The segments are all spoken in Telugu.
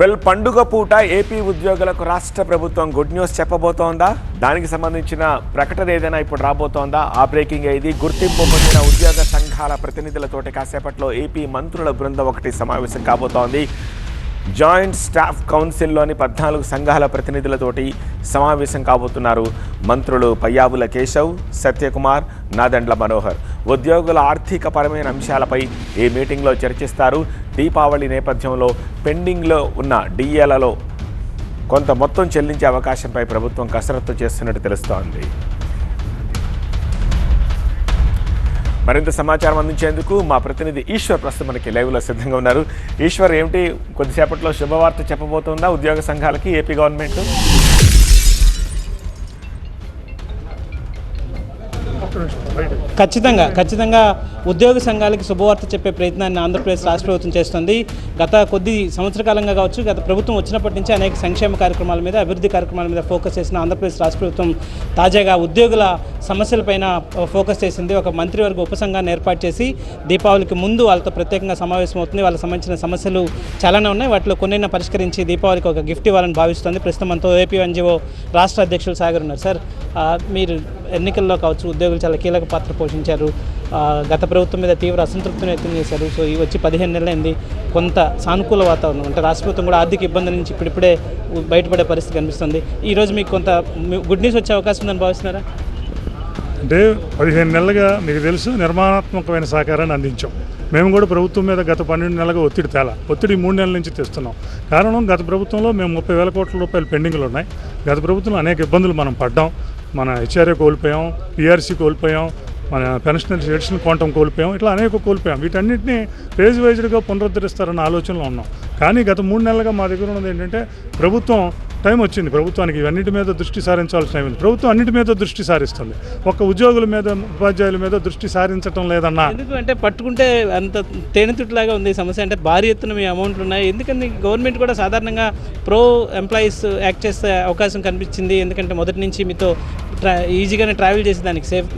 వెల్ పండుగ పూట ఏపీ ఉద్యోగులకు రాష్ట్ర ప్రభుత్వం గుడ్ న్యూస్ చెప్పబోతోందా? దానికి సంబంధించిన ప్రకటన ఏదైనా ఇప్పుడు రాబోతోందా? ఆ బ్రేకింగ్ ఇది గుర్తింపు పొందిన ఉద్యోగ సంఘాల ప్రతినిధులతోటి కాసేపట్లో ఏపీ మంత్రుల బృందం ఒకటి సమావేశం కాబోతోంది. జాయింట్ స్టాఫ్ కౌన్సిల్లోని పద్నాలుగు సంఘాల ప్రతినిధులతోటి సమావేశం కాబోతున్నారు మంత్రులు పయ్యావుల కేశవ్ సత్యకుమార్ నాదండ్ల మనోహర్. ఉద్యోగుల ఆర్థిక పరమైన అంశాలపై ఈ మీటింగ్లో చర్చిస్తారు. దీపావళి నేపథ్యంలో పెండింగ్లో ఉన్న డిఏలలో కొంత మొత్తం చెల్లించే అవకాశంపై ప్రభుత్వం కసరత్తు చేస్తున్నట్టు తెలుస్తోంది. మరింత సమాచారం అందించేందుకు మా ప్రతినిధి ఈశ్వర్ ప్రస్తుతం మనకి లైవ్లో సిద్ధంగా ఉన్నారు. ఈశ్వర్ ఏమిటి? కొద్దిసేపట్లో శుభవార్త చెప్పబోతుందా? ఉద్యోగ సంఘాలకి ఏపీ గవర్నమెంట్? ఖచ్చితంగా ఖచ్చితంగా ఉద్యోగ సంఘాలకి శుభవార్త చెప్పే ప్రయత్నాన్ని ఆంధ్రప్రదేశ్ రాష్ట్ర ప్రభుత్వం చేస్తుంది. గత కొద్ది సంవత్సర కాలంగా కావచ్చు గత ప్రభుత్వం వచ్చినప్పటి నుంచి అనేక సంక్షేమ కార్యక్రమాల మీద అభివృద్ధి కార్యక్రమాల మీద ఫోకస్ చేసిన ఆంధ్రప్రదేశ్ రాష్ట్ర ప్రభుత్వం తాజాగా ఉద్యోగుల సమస్యలపైన ఫోకస్ చేసింది. ఒక మంత్రివర్గ ఉపసంఘాన్ని ఏర్పాటు చేసి దీపావళికి ముందు వాళ్ళతో ప్రత్యేకంగా సమావేశం అవుతుంది. వాళ్ళకి సంబంధించిన సమస్యలు చాలానే ఉన్నాయి. వాటిలో కొన్నైనా పరిష్కరించి దీపావళికి ఒక గిఫ్ట్ ఇవ్వాలని భావిస్తుంది. ప్రస్తుతం మనతో ఏపీ ఎన్జిఓ రాష్ట్ర అధ్యక్షులు సాగర్ ఉన్నారు. సార్ మీరు ఎన్నికల్లో కావచ్చు ఉద్యోగులు చాలా కీలక పాత్ర పోషించారు. గత ప్రభుత్వం మీద తీవ్ర అసంతృప్తిని వ్యక్తం చేశారు. సో ఈ వచ్చి పదిహేను నెలలైంది. కొంత సానుకూల వాతావరణం అంటే రాష్ట్ర ప్రభుత్వం కూడా ఆర్థిక ఇబ్బంది నుంచి ఇప్పుడిప్పుడే బయటపడే పరిస్థితి కనిపిస్తుంది. ఈరోజు మీకు కొంత గుడ్ న్యూస్ వచ్చే అవకాశం ఉందని భావిస్తున్నారా? అంటే పదిహేను నెలలుగా మీకు తెలుసు నిర్మాణాత్మకమైన సహకారాన్ని అందించాం. మేము కూడా ప్రభుత్వం మీద గత పన్నెండు నెలలుగా ఒత్తిడి తేలా ఒత్తిడి మూడు నెలల నుంచి తెస్తున్నాం. కారణం గత ప్రభుత్వంలో మేము ముప్పై వేల కోట్ల రూపాయలు పెండింగ్లు ఉన్నాయి. గత ప్రభుత్వంలో అనేక ఇబ్బందులు మనం పడ్డాం. మన హెచ్ఆర్ఏ కోల్పోయాం పిఆర్సీ కోల్పోయాం మన పెన్షనల్ ఎడిషనల్ క్వాంటం కోల్పోయాం ఇట్లా అనేక కోల్పోయాం. వీటన్నిటిని ఫేజ్ వైజ్డ్గా పునరుద్ధరిస్తారన్న ఆలోచనలో ఉన్నాం. కానీ గత మూడు నెలలుగా మా దగ్గర ఉన్నది ఏంటంటే ప్రభుత్వం టైం వచ్చింది ప్రభుత్వానికి ఇవన్నిటి మీద దృష్టి సారించాల్సిన టైం ఉంది. ప్రభుత్వం అన్నిటి మీద దృష్టి సారిస్తుంది. ఒక్క ఉద్యోగుల మీద ఉపాధ్యాయుల మీద దృష్టి సారించడం లేదన్నా. ఎందుకు అంటే పట్టుకుంటే అంత తేనెతుట్లాగా ఉంది సమస్య అంటే భారీ ఎత్తున మీ అమౌంట్లు ఉన్నాయి. ఎందుకని గవర్నమెంట్ కూడా సాధారణంగా ప్రో ఎంప్లాయీస్ యాక్ట్ చేసే అవకాశం కనిపించింది. ఎందుకంటే మొదటి నుంచి మీతో ట్రా ఈజీగానే ట్రావెల్ చేసి దానికి సేఫ్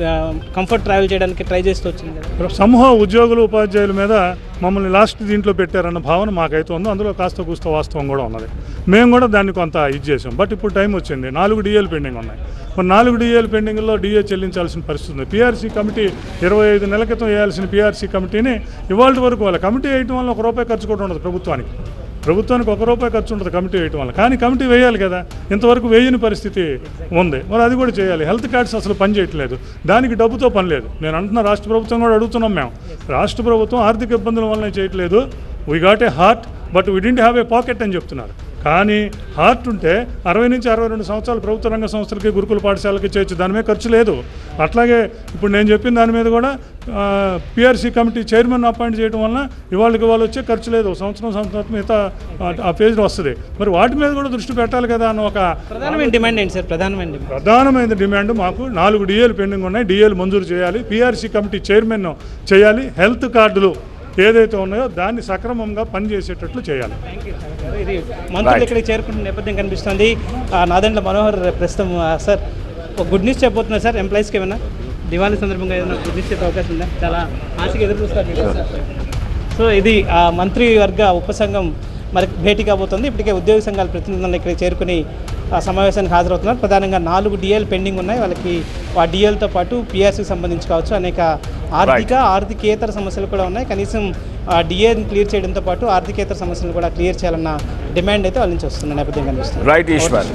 కంఫర్ట్ ట్రావెల్ చేయడానికి ట్రై చేస్తూ వచ్చింది సమూహ ఉద్యోగులు ఉపాధ్యాయుల మీద మమ్మల్ని లాస్ట్ దీంట్లో పెట్టారన్న భావన మాకైతే ఉందో. అందులో కాస్త కూస్త వాస్తవం కూడా ఉన్నది. మేము కూడా దాన్ని కొంత ఇది చేసాం బట్ ఇప్పుడు టైం వచ్చింది. నాలుగు డిఏలు పెండింగ్ ఉన్నాయి. మరి నాలుగు డిఏలు పెండింగ్లో డిఏ చెల్లించాల్సిన పరిస్థితి ఉంది. పీఆర్సీ కమిటీ ఇరవై ఐదు నెలల క్రితం వేయాల్సిన పీఆర్సీ కమిటీని ఇవాళ వరకు వాళ్ళ కమిటీ వేయటం వల్ల ఒక రూపాయి ఖర్చు కూడా ఉండదు ప్రభుత్వానికి. ప్రభుత్వానికి ఒక రూపాయి ఖర్చు ఉంటుంది కమిటీ వేయటం వల్ల. కానీ కమిటీ వేయాలి కదా. ఇంతవరకు వేయని పరిస్థితి ఉంది. మరి అది కూడా చేయాలి. హెల్త్ కార్డ్స్ అసలు పని చేయట్లేదు. దానికి డబ్బుతో పని లేదు. నేను అంటున్న రాష్ట్ర ప్రభుత్వం కూడా అడుగుతున్నాం మేము. రాష్ట్ర ప్రభుత్వం ఆర్థిక ఇబ్బందుల వల్లనే చేయట్లేదు. We got a heart but we didn't have a pocket అని చెప్తున్నారు. కానీ హార్ట్ ఉంటే అరవై నుంచి అరవై రెండు సంవత్సరాలు ప్రభుత్వ రంగ సంస్థలకి గురుకుల పాఠశాలకి చేయొచ్చు. దాని మీద ఖర్చు లేదు. అట్లాగే ఇప్పుడు నేను చెప్పిన దాని మీద కూడా పిఆర్సీ కమిటీ చైర్మన్ అపాయింట్ చేయడం వలన ఇవాళకి వాళ్ళు వచ్చే ఖర్చు లేదు. సంవత్సరం సంవత్సరం మిగతా ఆ- పేజ్లో వస్తుంది. మరి వాటి మీద కూడా దృష్టి పెట్టాలి కదా అన్న ఒక ప్రధానమైన డిమాండ్ ఏంటి సార్? ప్రధానమైన ప్రధానమైన డిమాండ్ మాకు నాలుగు డిఏలు పెండింగ్ ఉన్నాయి. డిఏలు మంజూరు చేయాలి. పిఆర్సీ కమిటీ చైర్మన్ చేయాలి. హెల్త్ కార్డులు ఏదైతే ఉన్నాయో దాన్ని సక్రమంగా పనిచేసేటట్లు చేయాలి. ఇది మంత్రులు ఇక్కడికి చేరుకుంటున్న నేపథ్యం కనిపిస్తుంది. ఆ, నాదెండ్ల మనోహర్ ప్రస్తుతం సార్ ఒక గుడ్ న్యూస్ చెప్పబోతున్నారు సార్ ఎంప్లాయీస్కి ఏమైనా? దివాళీ సందర్భంగా ఏదైనా గుడ్ న్యూస్ చెప్పే అవకాశం ఉందా? చాలా ఆశగా ఎదురు చూస్తారు. సో ఇది ఆ మంత్రివర్గ ఉపసంఘం మరి భేటీ కాబోతుంది. ఇప్పటికే ఉద్యోగ సంఘాల ప్రతినిధులను ఇక్కడ చేరుకుని సమావేశానికి హాజరవుతున్నారు. ప్రధానంగా నాలుగు డిఏలు పెండింగ్ ఉన్నాయి. వాళ్ళకి ఆ డిఏలతో పాటు పిఆర్సీకి సంబంధించి కావచ్చు. అనేక ఆర్థిక ఆర్థికేతర సమస్యలు కూడా ఉన్నాయి. కనీసం ఆ డిఏని క్లియర్ చేయడంతో పాటు ఆర్థికేతర సమస్యలు కూడా క్లియర్ చేయాలన్న డిమాండ్ అయితే వాళ్ళ నుంచి వస్తున్న నేపథ్యం కనిపిస్తుంది. రైట్ ఈశ్వర్